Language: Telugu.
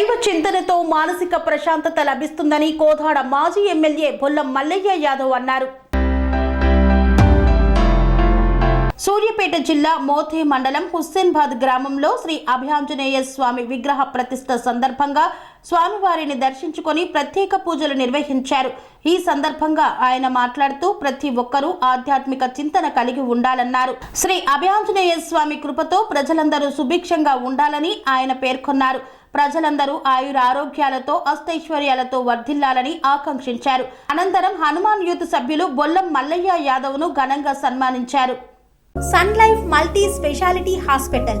దైవ చింతనతో మానసిక ప్రశాంతత లభిస్తుందని కోదాడ మాజీ ఎమ్మెల్యే బొల్లం మల్లయ్య యాదవ్ అన్నారు. సూర్యాపేట జిల్లా మోతే మండలం హుస్సేన్బాద్ గ్రామంలో శ్రీ అభయాంజనేయ స్వామి విగ్రహ ప్రతిష్ట సందర్భంగా స్వామివారిని దర్శించుకొని ప్రత్యేక పూజలు నిర్వహించారు. ఈ సందర్భంగా ఆయన మాట్లాడుతూ ప్రతి ఒక్కరూ ఆధ్యాత్మిక చింతన కలిగి ఉండాలన్నారు. శ్రీ అభయాంజనేయ స్వామి కృపతో ప్రజలందరూ సుభిక్షంగా ఉండాలని ఆయన పేర్కొన్నారు. ప్రజలందరూ ఆయుర ఆరోగ్యాలతో అష్టైశ్వర్యాలతో వర్ధిల్లాలని ఆకాంక్షించారు. అనంతరం హనుమాన్ యూత్ సభ్యులు బొల్లం మల్లయ్య యాదవ్ను ఘనంగా సన్మానించారు. Sun life multi speciality hospital